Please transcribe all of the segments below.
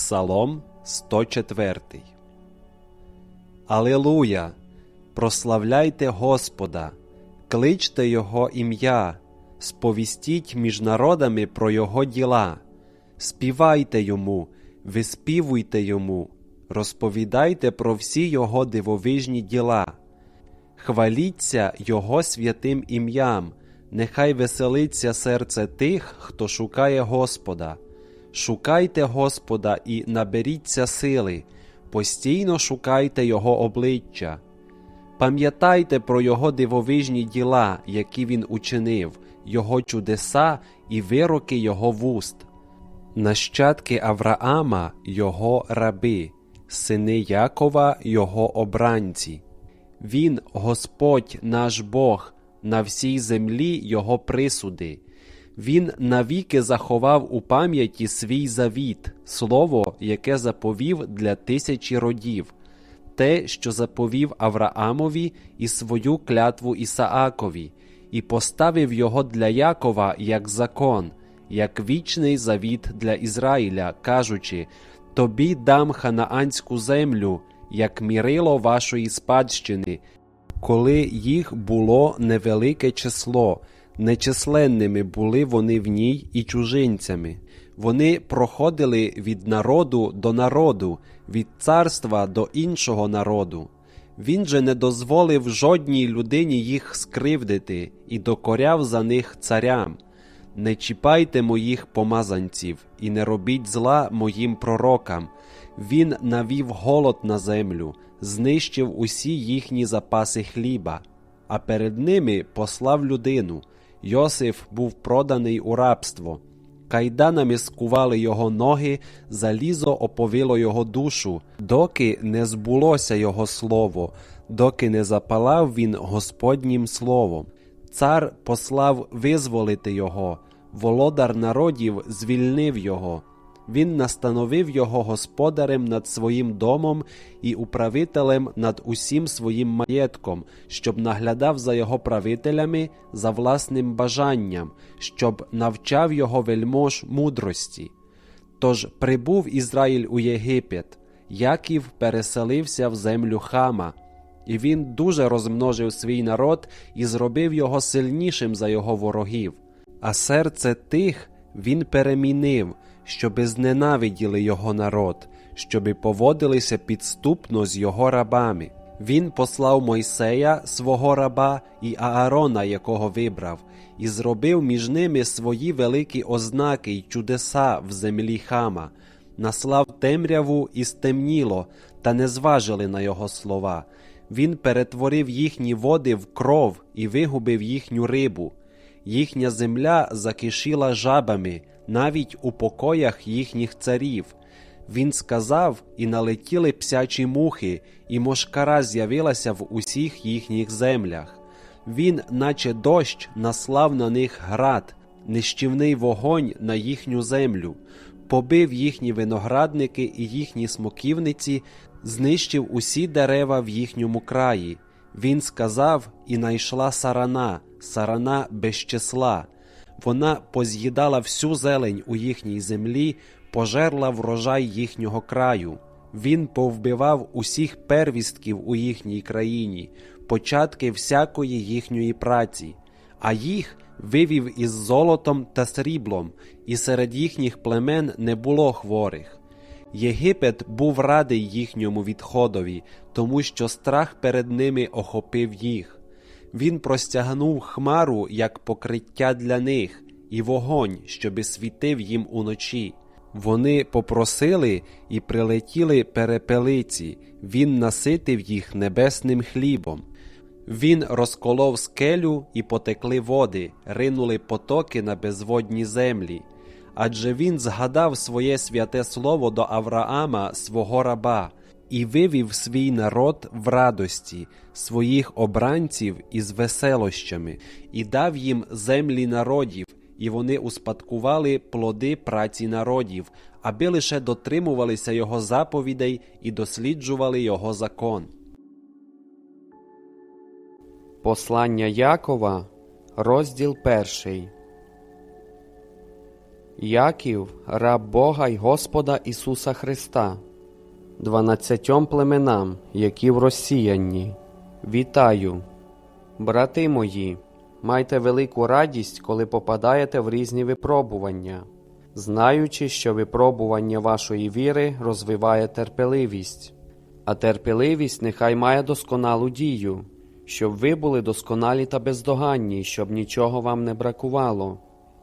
Псалом 104. Алилуя! Прославляйте Господа, кличте Його ім'я, сповістіть між народами про Його діла, співайте Йому, виспівуйте Йому, розповідайте про всі Його дивовижні діла. Хваліться Його святим ім'ям, нехай веселиться серце тих, хто шукає Господа. Шукайте Господа і наберіться сили, постійно шукайте Його обличчя. Пам'ятайте про Його дивовижні діла, які Він учинив, Його чудеса і вироки Його вуст. Нащадки Авраама Його раби, сини Якова Його обранці. Він, Господь наш Бог, на всій землі Його присуди. Він навіки заховав у пам'яті свій завіт, слово, яке заповів для тисячі родів, те, що заповів Авраамові і свою клятву Ісаакові, і поставив його для Якова як закон, як вічний завіт для Ізраїля, кажучи: Тобі дам ханаанську землю, як мірило вашої спадщини, коли їх було невелике число. Нечисленними були вони в ній і чужинцями. Вони проходили від народу до народу, від царства до іншого народу. Він же не дозволив жодній людині їх скривдити і докоряв за них царям. Не чіпайте моїх помазанців і не робіть зла моїм пророкам. Він навів голод на землю, знищив усі їхні запаси хліба, а перед ними послав людину. Йосиф був проданий у рабство. Кайданами скували його ноги, залізо оповило його душу, доки не збулося його слово, доки не запалав він Господнім словом. Цар послав визволити його, володар народів звільнив його. Він настановив його господарем над своїм домом і управителем над усім своїм маєтком, щоб наглядав за його правителями за власним бажанням, щоб навчав його вельмож мудрості. Тож прибув Ізраїль у Єгипет, Яків переселився в землю Хама, і він дуже розмножив свій народ і зробив його сильнішим за його ворогів. А серце тих він перемінив щоби зненавиділи його народ, щоби поводилися підступно з його рабами. Він послав Мойсея, свого раба, і Аарона, якого вибрав, і зробив між ними свої великі ознаки й чудеса в землі хама, наслав темряву і стемніло, та не зважили на його слова. Він перетворив їхні води в кров і вигубив їхню рибу. Їхня земля закишіла жабами, навіть у покоях їхніх царів. Він сказав, і налетіли псячі мухи, і мошкара з'явилася в усіх їхніх землях. Він, наче дощ, наслав на них град, нищівний вогонь на їхню землю, побив їхні виноградники і їхні смоківниці, знищив усі дерева в їхньому краї. Він сказав, і найшла сарана, сарана без числа. Вона поз'їдала всю зелень у їхній землі, пожерла врожай їхнього краю. Він повбивав усіх первістків у їхній країні, початки всякої їхньої праці, а їх вивів із золотом та сріблом, і серед їхніх племен не було хворих. Єгипет був радий їхньому відходові, тому що страх перед ними охопив їх. Він простягнув хмару як покриття для них, і вогонь, щоби світив їм уночі. Вони попросили і прилетіли перепелиці, він наситив їх небесним хлібом. Він розколов скелю і потекли води, ринули потоки на безводні землі. Адже він згадав своє святе слово до Авраама, свого раба, і вивів свій народ в радості, своїх обранців із веселощами, і дав їм землі народів, і вони успадкували плоди праці народів, аби лише дотримувалися його заповідей і досліджували його закон. Послання Якова, розділ перший. Яків, раб Бога й Господа Ісуса Христа, дванадцятьом племенам, які в розсіянні. Вітаю, брати мої, майте велику радість, коли попадаєте в різні випробування, знаючи, що випробування вашої віри розвиває терпеливість, а терпеливість нехай має досконалу дію, щоб ви були досконалі та бездоганні, щоб нічого вам не бракувало.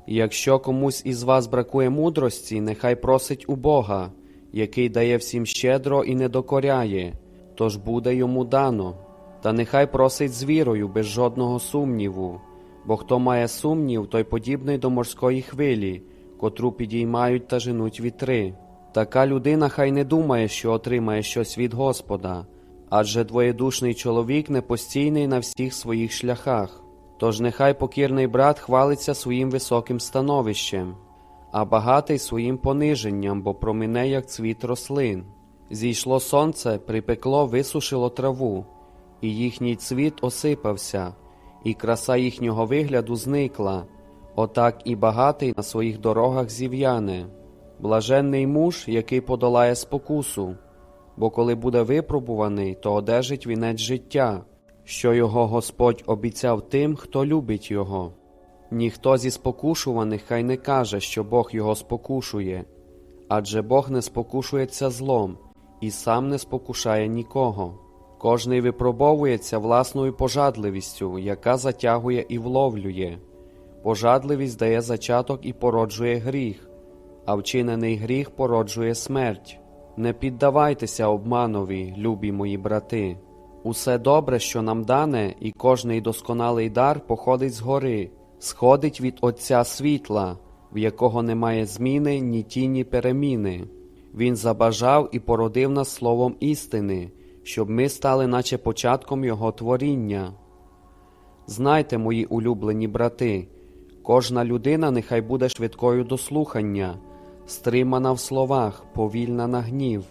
І Якщо комусь із вас бракує мудрості, нехай просить у Бога, який дає всім щедро і не докоряє, тож буде йому дано. Та нехай просить з вірою, без жодного сумніву, бо хто має сумнів, той подібний до морської хвилі, котру підіймають та женуть вітри. Така людина хай не думає, що отримає щось від Господа, адже двоєдушний чоловік непостійний на всіх своїх шляхах. Тож нехай покірний брат хвалиться своїм високим становищем, а багатий своїм пониженням, бо промине, як цвіт рослин. Зійшло сонце, припекло, висушило траву, і їхній цвіт осипався, і краса їхнього вигляду зникла. Отак і багатий на своїх дорогах зів'яне. Блаженний муж, який подолає спокусу, бо коли буде випробуваний, то одержить вінець життя, що його Господь обіцяв тим, хто любить його. Ніхто зі спокушуваних хай не каже, що Бог його спокушує, адже Бог не спокушується злом і сам не спокушає нікого. Кожний випробовується власною пожадливістю, яка затягує і вловлює. Пожадливість дає зачаток і породжує гріх, а вчинений гріх породжує смерть. Не піддавайтеся обманові, любі мої брати. Усе добре, що нам дане, і кожний досконалий дар походить згори, сходить від Отця світла, в якого немає зміни ні тіні переміни. Він забажав і породив нас словом істини, щоб ми стали, наче початком Його творіння. Знайте, мої улюблені брати, кожна людина нехай буде швидкою до слухання, стримана в словах, повільна на гнів,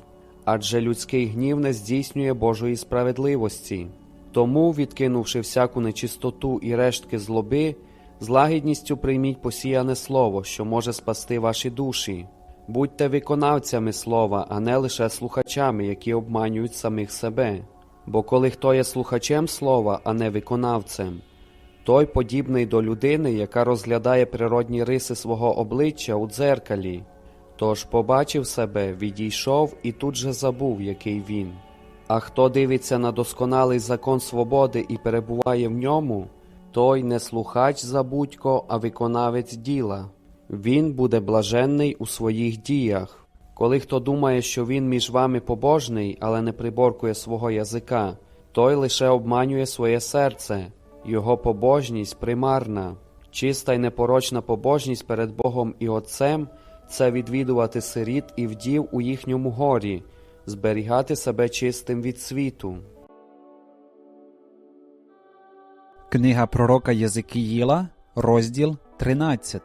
адже людський гнів не здійснює Божої справедливості. Тому, відкинувши всяку нечистоту і рештки злоби, з лагідністю прийміть посіяне слово, що може спасти ваші душі. Будьте виконавцями слова, а не лише слухачами, які обманюють самих себе. Бо коли хто є слухачем слова, а не виконавцем, той подібний до людини, яка розглядає природні риси свого обличчя у дзеркалі. Тож побачив себе, відійшов і тут же забув, який він. А хто дивиться на досконалий закон свободи і перебуває в ньому, той не слухач забудько, а виконавець діла. Він буде блаженний у своїх діях. Коли хто думає, що він між вами побожний, але не приборкує свого язика, той лише обманює своє серце, його побожність примарна, чиста й непорочна побожність перед Богом і Отцем це відвідувати сиріт і вдів у їхньому горі, зберігати себе чистим від світу. Книга пророка Єзикіїла, розділ 13.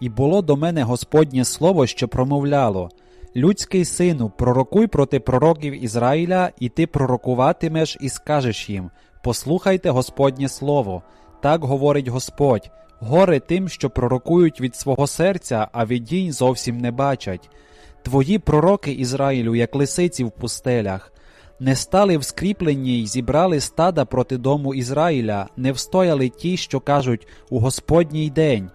І було до мене Господнє слово, що промовляло: Людський сину, пророкуй проти пророків Ізраїля, і ти пророкуватимеш і скажеш їм: Послухайте Господнє слово. Так говорить Господь. Горе тим, що пророкують від свого серця, а видінь зовсім не бачать. Твої пророки Ізраїлю, як лисиці в пустелях, не стали в скріпленні й зібрали стада проти дому Ізраїля, не встояли ті, що кажуть у Господній день.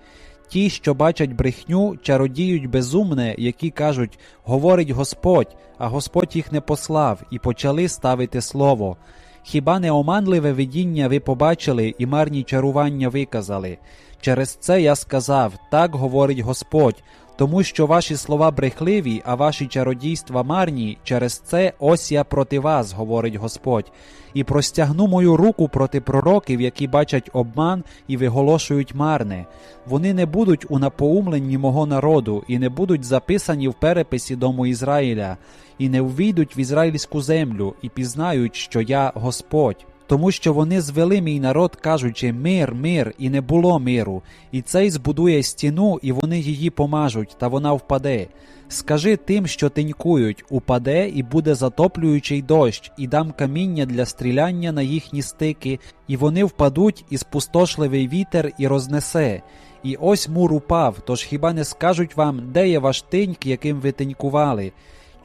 Ті, що бачать брехню, чародіють безумне, які кажуть говорить Господь, а Господь їх не послав, і почали ставити слово. Хіба не оманливе видіння ви побачили і марні чарування виказали? Через це я сказав так говорить Господь, тому що ваші слова брехливі, а ваші чародійства марні, через це ось я проти вас, говорить Господь, і простягну мою руку проти пророків, які бачать обман і виголошують марне. Вони не будуть у напоумленні мого народу, і не будуть записані в переписі дому Ізраїля, і не ввійдуть в ізраїльську землю, і пізнають, що я Господь. Тому що вони звели мій народ, кажучи мир, мир, і не було миру, і цей збудує стіну, і вони її помажуть, та вона впаде. Скажи тим, що тинькують, упаде, і буде затоплюючий дощ, і дам каміння для стріляння на їхні стики, і вони впадуть, і спустошливий вітер і рознесе. І ось мур упав, тож хіба не скажуть вам, де є ваш тиньк, яким ви тинькували?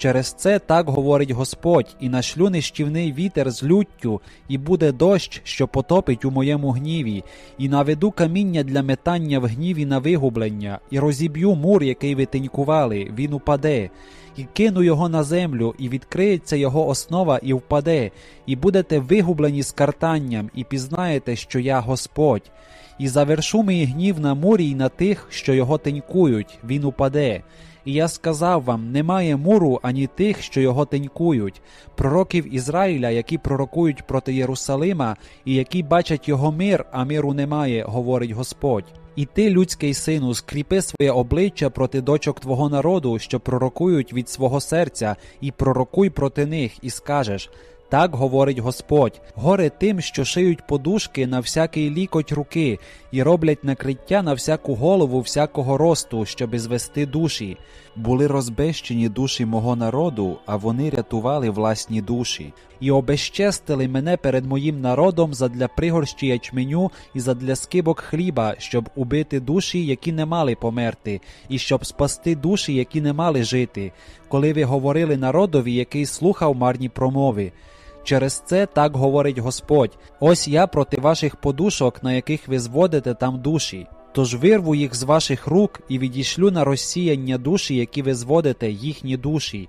Через це так говорить Господь, і нашлю нищівний вітер з люттю, і буде дощ, що потопить у моєму гніві, і наведу каміння для метання в гніві на вигублення, і розіб'ю мур, який ви тинькували, він упаде, і кину його на землю, і відкриється його основа, і впаде, і будете вигублені з картанням, і пізнаєте, що я Господь. І завершу мій гнів на мурі й на тих, що його тенькують, він упаде. І я сказав вам: немає муру ані тих, що його тенькують, пророків Ізраїля, які пророкують проти Єрусалима, і які бачать його мир, а миру немає, говорить Господь. І ти, людський сину, скріпи своє обличчя проти дочок твого народу, що пророкують від свого серця, і пророкуй проти них, і скажеш. Так говорить Господь: горе тим, що шиють подушки на всякий лікоть руки, і роблять накриття на всяку голову всякого росту, щоби звести душі. Були розбещені душі мого народу, а вони рятували власні душі, і обезчестили мене перед моїм народом задля пригорщі ячменю і задля скибок хліба, щоб убити душі, які не мали померти, і щоб спасти душі, які не мали жити, коли ви говорили народові, який слухав марні промови. Через це так говорить Господь: ось я проти ваших подушок, на яких ви зводите там душі. Тож вирву їх з ваших рук і відішлю на розсіяння душі, які ви зводите, їхні душі,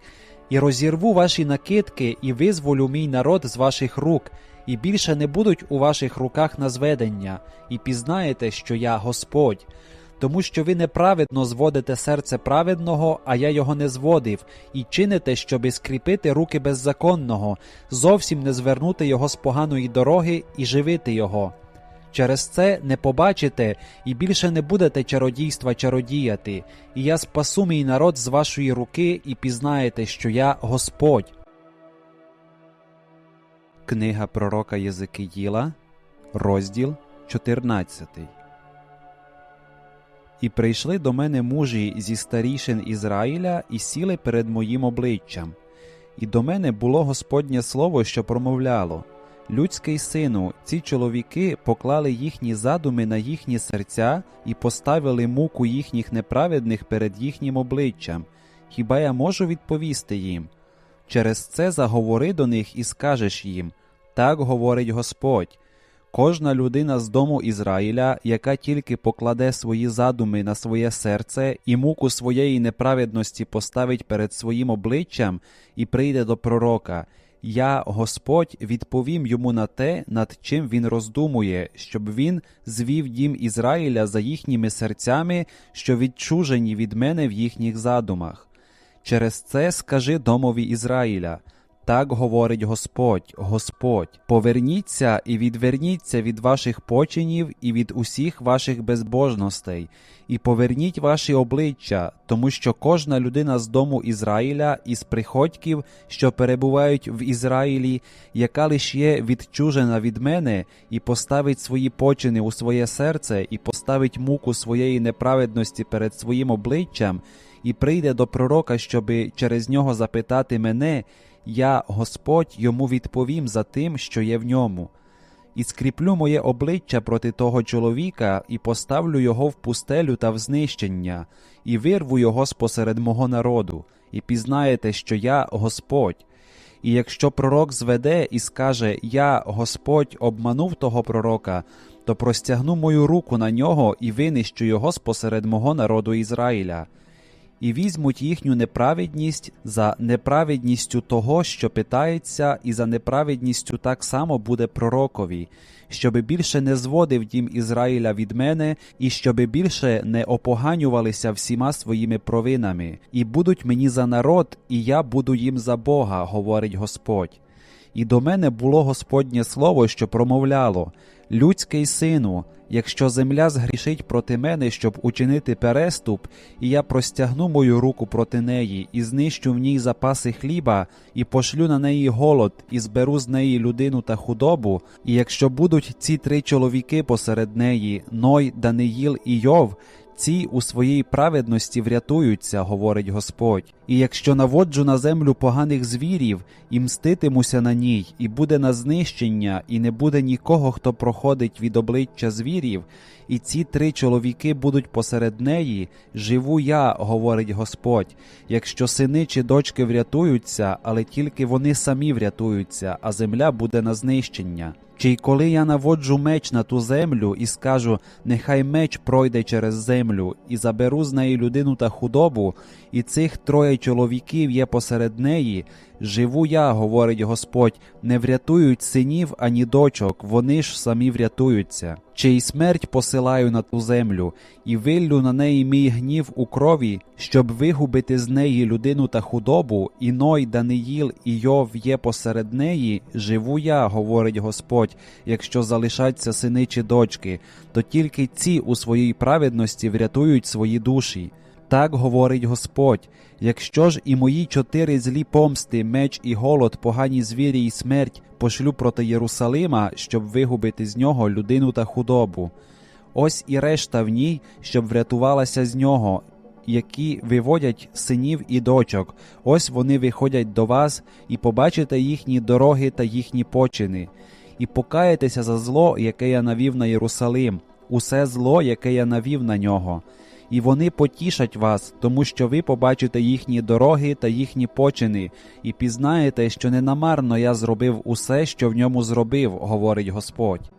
і розірву ваші накидки, і визволю мій народ з ваших рук, і більше не будуть у ваших руках на зведення, і пізнаєте, що я Господь. Тому що ви неправедно зводите серце праведного, а я його не зводив, і чините, щоби скріпити руки беззаконного, зовсім не звернути його з поганої дороги і живити його. Через це не побачите і більше не будете чародійства чародіяти, і я спасу мій народ з вашої руки, і пізнаєте, що я Господь. Книга пророка Єзекиїла, розділ 14 І прийшли до мене мужі зі старішин Ізраїля і сіли перед моїм обличчям. І до мене було Господнє слово, що промовляло Людський сину, ці чоловіки поклали їхні задуми на їхні серця і поставили муку їхніх неправедних перед їхнім обличчям. Хіба я можу відповісти їм? Через це заговори до них і скажеш їм так говорить Господь. Кожна людина з дому Ізраїля, яка тільки покладе свої задуми на своє серце і муку своєї неправедності поставить перед своїм обличчям і прийде до пророка, я, Господь, відповім йому на те, над чим він роздумує, щоб він звів дім Ізраїля за їхніми серцями, що відчужені від мене в їхніх задумах. Через це скажи домові Ізраїля. Так говорить Господь, Господь, поверніться і відверніться від ваших починів і від усіх ваших безбожностей, і поверніть ваші обличчя, тому що кожна людина з дому Ізраїля із приходьків, що перебувають в Ізраїлі, яка лиш є відчужена від мене, і поставить свої почини у своє серце, і поставить муку своєї неправедності перед своїм обличчям, і прийде до пророка, щоби через нього запитати мене я, Господь, йому відповім за тим, що є в ньому, і скріплю моє обличчя проти того чоловіка, і поставлю його в пустелю та в знищення, і вирву його спосеред мого народу, і пізнаєте, що я Господь. І якщо пророк зведе і скаже Я, Господь, обманув того пророка, то простягну мою руку на нього і винищу його спосеред мого народу Ізраїля і візьмуть їхню неправедність за неправедністю того, що питається, і за неправедністю так само буде пророкові, щоби більше не зводив дім Ізраїля від мене, і щоби більше не опоганювалися всіма своїми провинами, і будуть мені за народ, і я буду їм за Бога, говорить Господь. І до мене було Господнє слово, що промовляло Людський сину, якщо земля згрішить проти мене, щоб учинити переступ, і я простягну мою руку проти неї, і знищу в ній запаси хліба, і пошлю на неї голод, і зберу з неї людину та худобу, і якщо будуть ці три чоловіки посеред неї, Ной, Даниїл і Йов, ці у своїй праведності врятуються, говорить Господь. І якщо наводжу на землю поганих звірів, і мститимуся на ній, і буде на знищення, і не буде нікого, хто проходить від обличчя звірів, і ці три чоловіки будуть посеред неї, живу я, говорить Господь. Якщо сини чи дочки врятуються, але тільки вони самі врятуються, а земля буде на знищення. Чи й коли я наводжу меч на ту землю і скажу, нехай меч пройде через землю, і заберу з неї людину та худобу, і цих троє чоловіків є посеред неї, живу я, говорить Господь, не врятують синів ані дочок, вони ж самі врятуються. Чи й смерть посилаю на ту землю, і виллю на неї мій гнів у крові, щоб вигубити з неї людину та худобу, і Ной, Даниїл і Йов є посеред неї, живу я, говорить Господь, якщо залишаться сини чи дочки, то тільки ці у своїй праведності врятують свої душі. Так говорить Господь. Якщо ж і мої чотири злі помсти, меч і голод, погані звірі і смерть пошлю проти Єрусалима, щоб вигубити з нього людину та худобу. Ось і решта в ній, щоб врятувалася з нього, які виводять синів і дочок. Ось вони виходять до вас, і побачите їхні дороги та їхні почини, і покаєтеся за зло, яке я навів на Єрусалим, усе зло, яке я навів на нього. І вони потішать вас, тому що ви побачите їхні дороги та їхні почини, і пізнаєте, що ненамарно я зробив усе, що в ньому зробив, говорить Господь.